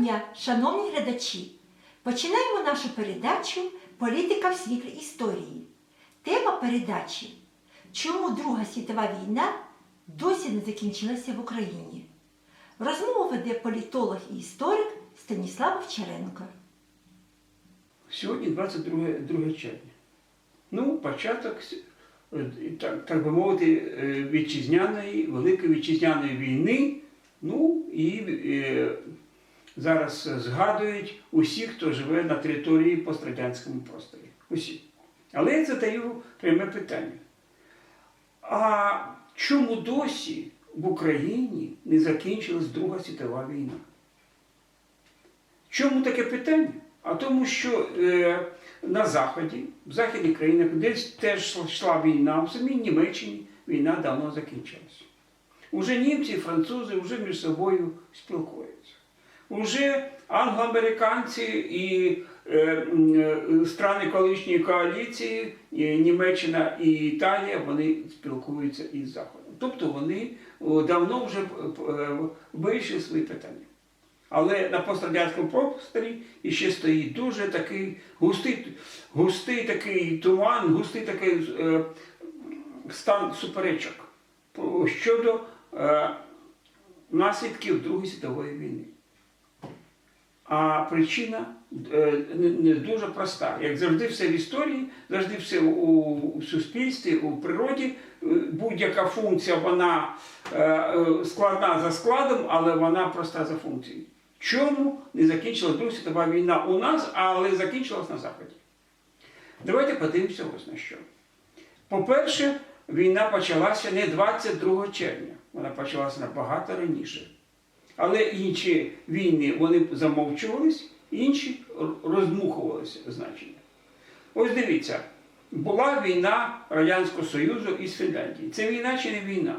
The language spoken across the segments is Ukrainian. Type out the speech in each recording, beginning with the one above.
дня, шановні глядачі! Починаємо нашу передачу Політика в світлі історії. Тема передачі Чому Друга світова війна досі не закінчилася в Україні? Розмову веде політолог і історик Станіслав Овчаренко. Сьогодні 22 2 червня. Ну, початок, так, так би мовити, е, вітчизняної, Великої вітчизняної війни. Ну і е, зараз згадують усі, хто живе на території пострадянському просторі. Усі. Але я задаю пряме питання. А чому досі в Україні не закінчилась Друга світова війна? Чому таке питання? А тому, що е, на Заході, в західних країнах, десь теж йшла війна, в самій Німеччині війна давно закінчилася. Уже німці і французи вже між собою спілкуються. Уже англоамериканці і е, е, страни колишньої коаліції, і Німеччина і Італія, вони спілкуються із Заходом. Тобто вони давно вже е, е, вирішили свої питання. Але на пострадянському просторі іще стоїть дуже такий густий, густий такий туман, густий такий е, стан суперечок щодо е, наслідків Другої світової війни. А причина е, не, дуже проста. Як завжди, все в історії, завжди все у, суспільстві, у природі. Е, Будь-яка функція вона е, складна за складом, але вона проста за функцією. Чому не закінчилась Друга світова війна у нас, але закінчилась на Заході? Давайте подивимося ось на що. По-перше, війна почалася не 22 червня, вона почалася набагато раніше. Але інші війни вони замовчувались, інші роздмухувалися значення. Ось дивіться, була війна Радянського Союзу із Фінляндією. Це війна чи не війна?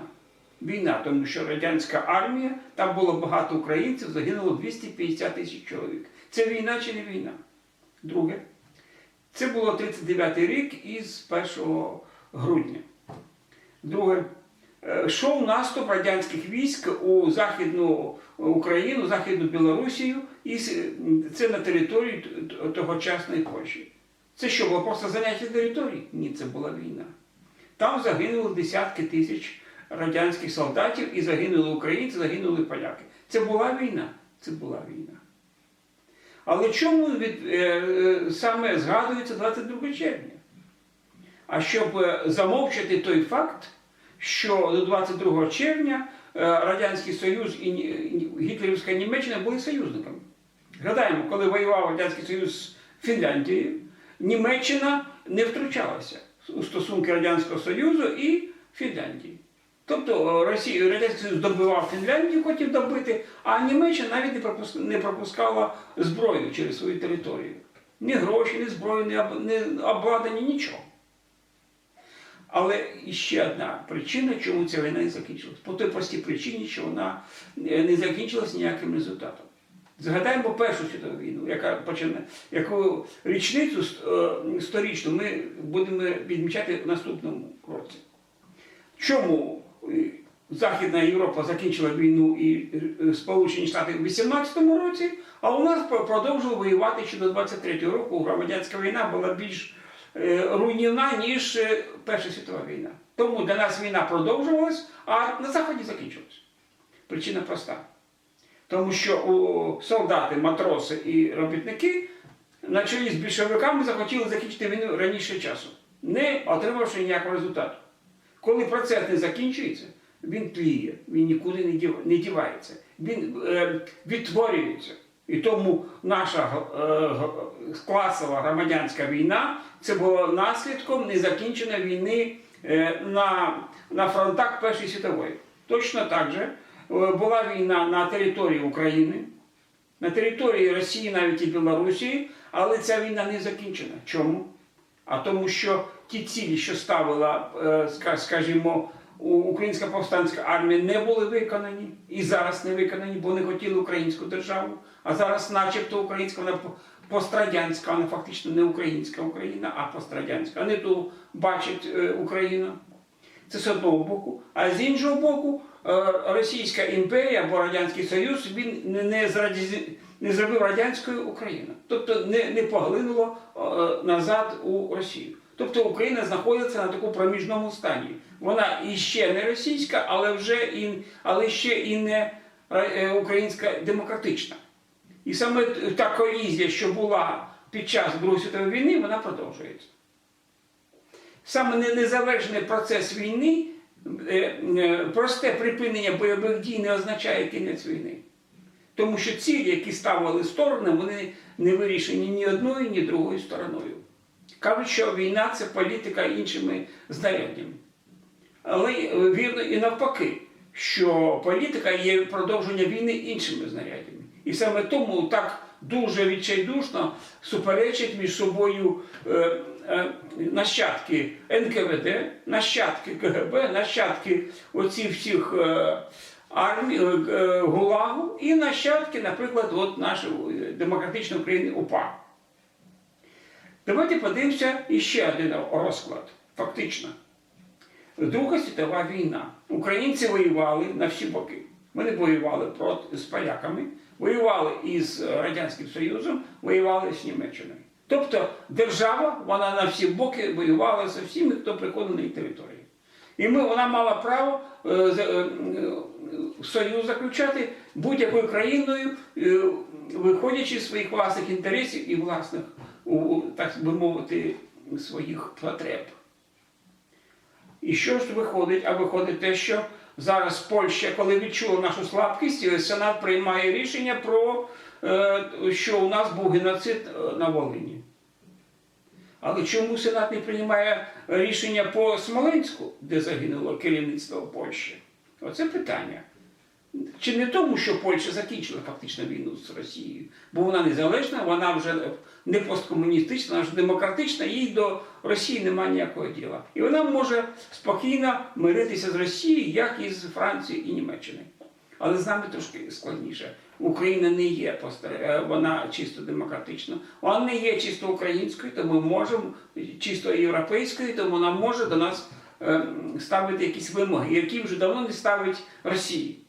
Війна, тому що радянська армія, там було багато українців, загинуло 250 тисяч чоловік. Це війна чи не війна? Друге, це було 39-й рік із 1 грудня. Друге, йшов наступ радянських військ у Західну Україну, Західну Білорусію, і це на території тогочасної Польщі. Це що, було просто заняття території? Ні, це була війна. Там загинули десятки тисяч радянських солдатів і загинули українці, загинули поляки. Це була війна? Це була війна. Але чому від, е, е, саме згадується 22 червня? А щоб е, замовчати той факт, що до 22 червня е, Радянський Союз і Гітлерівська Німеччина були союзниками. Згадаємо, коли воював Радянський Союз з Фінляндією, Німеччина не втручалася у стосунки Радянського Союзу і Фінляндії. Тобто е, Росія, Радянський Союз добивав Фінляндію, хотів добити, а Німеччина навіть не пропуск- не пропускала зброю через свою територію. Ні гроші, ні зброю, ні обладнання, нічого. Але іще одна причина, чому ця війна не закінчилась. По той простій причині, що вона е, не закінчилась ніяким результатом. Згадаємо Першу світову війну, яка почина, яку річницю е, сторічну ми будемо відмічати в наступному році. Чому е, Західна Європа закінчила війну і Сполучені Штати в 18-му році, а у нас про- продовжили воювати ще до 23-го року. Громадянська війна була більш руйнівна, ніж е, Перша світова війна. Тому для нас війна продовжувалась, а на Заході закінчилась. Причина проста. Тому що солдати, матроси і робітники на чолі з більшовиками захотіли закінчити війну раніше часу, не отримавши ніякого результату. Коли процес не закінчується, він тліє, він нікуди не дівається, він е, відтворюється. І тому наша е, класова громадянська війна це було наслідком незакінченої війни е, на, на фронтах Першої світової. Точно так же е, була війна на території України, на території Росії, навіть і Білорусі, але ця війна не закінчена. Чому? А тому, що ті цілі, що ставила, скажімо, українська повстанська армія, не були виконані і зараз не виконані, бо не хотіли українську державу. А зараз, начебто, українська вона пострадянська, вона фактично не українська Україна, а пострадянська. Вони ту бачать е, Україну. Це з одного боку. А з іншого боку, е, Російська імперія або Радянський Союз він не- не з, не зробив радянською Україну. Тобто не, не поглинуло е, назад у Росію. Тобто Україна знаходиться на такому проміжному стані. Вона іще не російська, але вже і, але ще і не е, українська демократична. І саме та колізія, що була під час Другої світової війни, вона продовжується. Саме не- незавершений процес війни, е, е, просте припинення бойових дій не означає кінець війни. Тому що цілі, які ставили сторони, вони не вирішені ні одною, ні другою стороною. Кажуть, що війна це політика іншими знаряддями. Але е, вірно і навпаки, що політика є продовження війни іншими знаряддями. І саме тому так дуже відчайдушно суперечать між собою е, е, нащадки НКВД, нащадки КГБ, нащадки оцих всіх е, армій, е, е, ГУЛАГу і нащадки, наприклад, от нашої демократичної України УПА. Давайте подивимося іще один розклад, фактично. Друга світова війна. Українці воювали на всі боки. Вони воювали проти, з поляками, воювали із Радянським Союзом, воювали з Німеччиною. Тобто держава, вона на всі боки воювала зі всіми, хто приходив на її територію. І ми, вона мала право е, е, е, союз заключати будь-якою країною, е, виходячи з своїх власних інтересів і власних, у, так би мовити, своїх потреб. І що ж виходить? А виходить те, що зараз Польща, коли відчула нашу слабкість, Сенат приймає рішення про е, що у нас був геноцид е, на Волині. Але чому Сенат не приймає рішення по Смоленську, де загинуло керівництво Польщі? Оце питання. Чи не тому, що Польща закінчила фактично війну з Росією, бо вона незалежна, вона вже не посткомуністична, вона вже демократична, їй до Росії немає ніякого діла. І вона може спокійно миритися з Росією, як і з Францією і Німеччиною. Але з нами трошки складніше. Україна не є е, вона чисто демократична, вона не є чисто українською, тому ми можемо чисто європейською, тому вона може до нас е, ставити якісь вимоги, які вже давно не ставить Росії.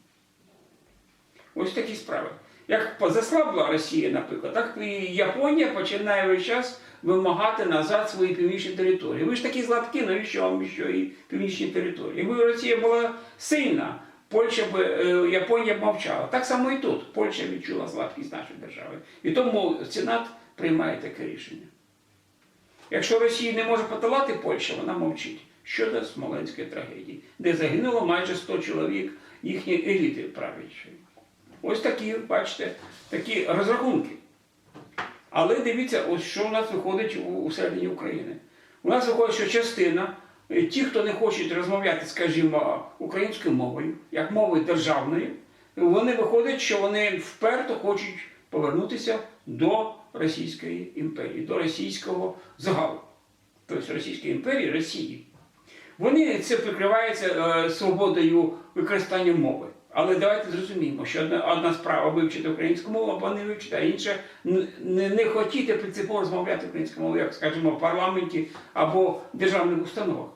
Ось такі справи. Як заслабла Росія, наприклад, так і Японія починає весь час вимагати назад свої північні території. Ви ж такі слабкі, навіщо вам ще і північні території? Якби Росія була сильна, Польща б, е, Японія б мовчала. Так само і тут. Польща відчула слабкість нашої держави. І тому Сенат приймає таке рішення. Якщо Росія не може подолати Польща, вона мовчить щодо Смоленської трагедії, де загинуло майже 100 чоловік їхньої еліти правлячої. Ось такі, бачите, такі розрахунки. Але дивіться, ось що у нас виходить у, у середині України. У нас виходить, що частина, е, ті, хто не хочуть розмовляти, скажімо, українською мовою, як мовою державною, вони виходять, що вони вперто хочуть повернутися до Російської імперії, до російського загалу. Тобто Російської імперії, Росії. Вони це прикривається е, свободою використання мови. Але давайте зрозуміємо, що одна, одна справа вивчити українську мову, або не вивчити, а інша не, не хотіти принципово розмовляти українською мовою, як скажімо, в парламенті або в державних установах.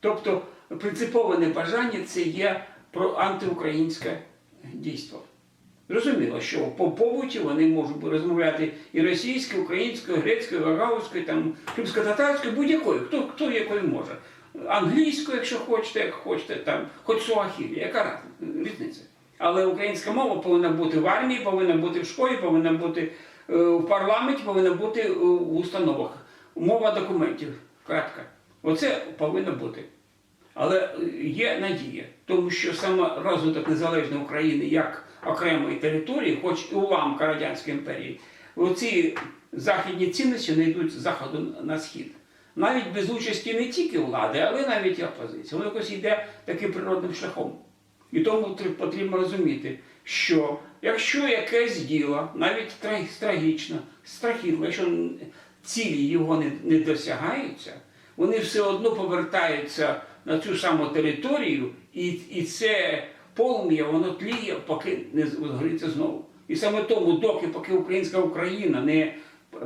Тобто принципове небажання це є про антиукраїнське дійство. Зрозуміло, що по побуті вони можуть розмовляти і російською, українською, грецькою, гагаузькою, там, кримсько-татарською, будь-якою, хто, хто якою може. Англійською, якщо хочете, як хочете, там, хоч суахілі, яка різниця. Але українська мова повинна бути в армії, повинна бути в школі, повинна бути е, в парламенті, повинна бути е, в установах. Мова документів. Кратка. Оце повинно бути. Але е, є надія, тому що саме розвиток незалежної України як окремої території, хоч і уламка Радянської імперії, оці західні цінності не йдуть з заходу на схід. Навіть без участі не тільки влади, але навіть і опозиції. Воно якось йде таким природним шляхом. І тому потрібно розуміти, що якщо якесь діло, навіть тра- трагічно, страхітливо, якщо цілі його не, не досягаються, вони все одно повертаються на цю саму територію, і, і це полум'я, воно тліє, поки не згориться знову. І саме тому, доки поки українська Україна не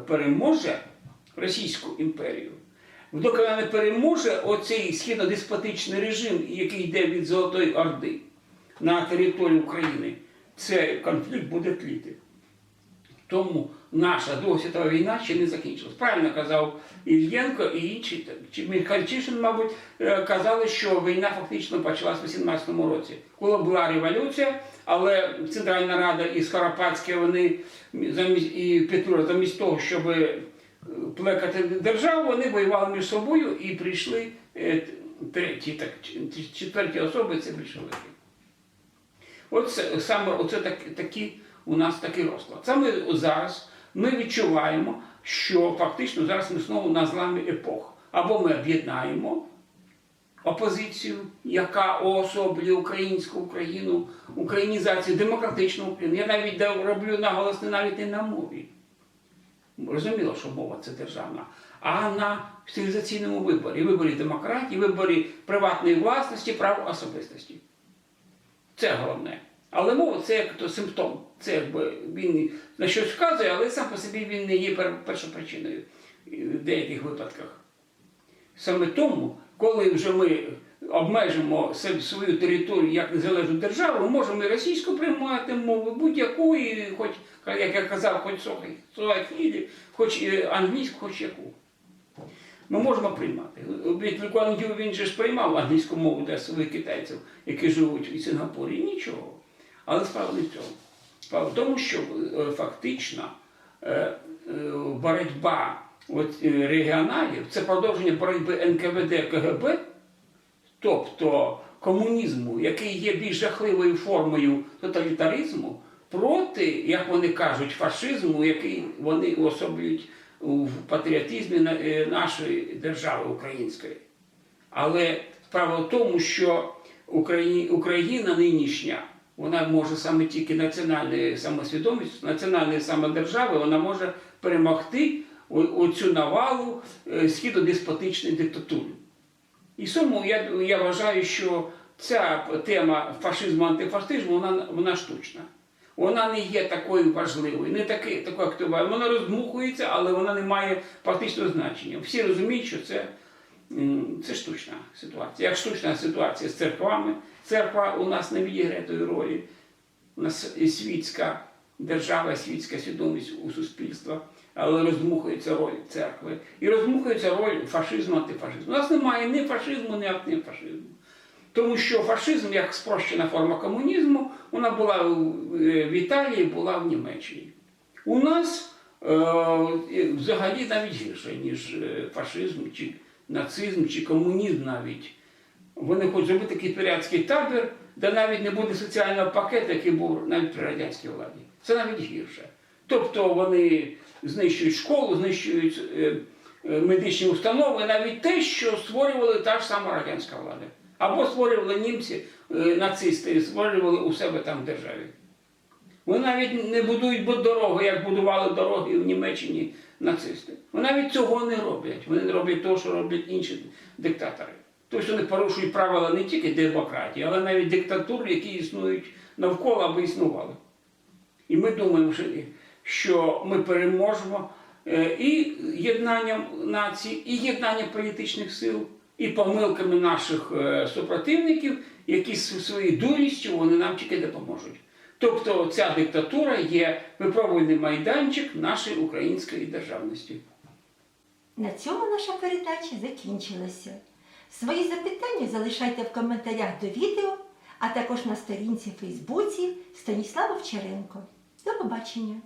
переможе Російську імперію, доки вона не переможе оцей східно-деспотичний режим, який йде від Золотої Орди на територію України, цей конфлікт буде тліти. Тому наша Друга світова війна ще не закінчилась. Правильно казав Ільєнко і інші, чи Михальчишин, мабуть, е, казали, що війна фактично почалась у 18-му році, коли була революція, але Центральна Рада і Скоропадське, вони замість і Петлюра, замість того, щоб плекати державу, вони воювали між собою і прийшли е, треті, так, четверті особи, це більшовики. Оце саме оце так, такі у нас такий розклад. Саме зараз ми відчуваємо, що фактично зараз ми знову на зламі епох. Або ми об'єднаємо опозицію, яка уособлює українську Україну, українізацію, демократичну Україну. Я навіть роблю наголос не навіть не на мові. Розуміло, що мова це державна, а на цивілізаційному виборі, виборі демократії, виборі приватної власності, прав особистості. Це головне. Але мова це як то симптом. Це якби він на щось вказує, але сам по собі він не є пер- першопричиною в деяких випадках. Саме тому, коли вже ми обмежимо свою територію як незалежну державу, можемо і російську приймати мову, будь-яку, і хоч, як я казав, хоч суахілі, хоч англійську, хоч яку. Ми можемо приймати. Лікуан Ю він же ж приймав англійську мову для своїх китайців, які живуть у Сінгапурі. Нічого. Але справа не в цьому. Справа в тому, що е, фактично е, е, боротьба от, регіоналів це продовження боротьби НКВД КГБ, тобто комунізму, який є більш жахливою формою тоталітаризму, проти, як вони кажуть, фашизму, який вони уособлюють в патріотизмі е, нашої держави української. Але справа в тому, що Україна, нинішня, вона може саме тільки національною самосвідомістю, національної самодержави, вона може перемогти оцю навалу е, східодеспотичної диктатури. І тому я, я вважаю, що ця тема фашизму, антифашизму, вона, вона штучна. Вона не є такою важливою, не таки, такою активною. Вона роздмухується, але вона не має практичного значення. Всі розуміють, що це, це штучна ситуація. Як штучна ситуація з церквами, церква у нас не відіграє тої ролі. У нас світська держава, світська свідомість у суспільства, але роздмухується роль церкви. І роздмухується роль фашизму, антифашизму. У нас немає ні фашизму, ні антифашизму. Тому що фашизм, як спрощена форма комунізму, вона була в е, Італії, була в Німеччині. У нас е, взагалі навіть гірше, ніж е, фашизм, чи нацизм, чи комунізм навіть. Вони хочуть зробити такий пірятський табір, де навіть не буде соціального пакету, який був навіть при радянській владі. Це навіть гірше. Тобто вони знищують школу, знищують е, е, медичні установи, навіть те, що створювали та ж сама радянська влада. Або створювали німці, е, нацисти, створювали у себе там в державі. Вони навіть не будують дороги, як будували дороги в Німеччині нацисти. Вони навіть цього не роблять. Вони не роблять того, що роблять інші диктатори. Тобто вони порушують правила не тільки демократії, але навіть диктатур, які існують навколо або існували. І ми думаємо, що- що ми переможемо е, і єднанням націй, і єднанням політичних сил, і помилками наших е, супротивників, які своєю дурістю вони нам тільки допоможуть. Тобто ця диктатура є випробувальний майданчик нашої української державності. На цьому наша передача закінчилася. Свої запитання залишайте в коментарях до відео, а також на сторінці в Фейсбуці Станіслава Вчаренко. До побачення!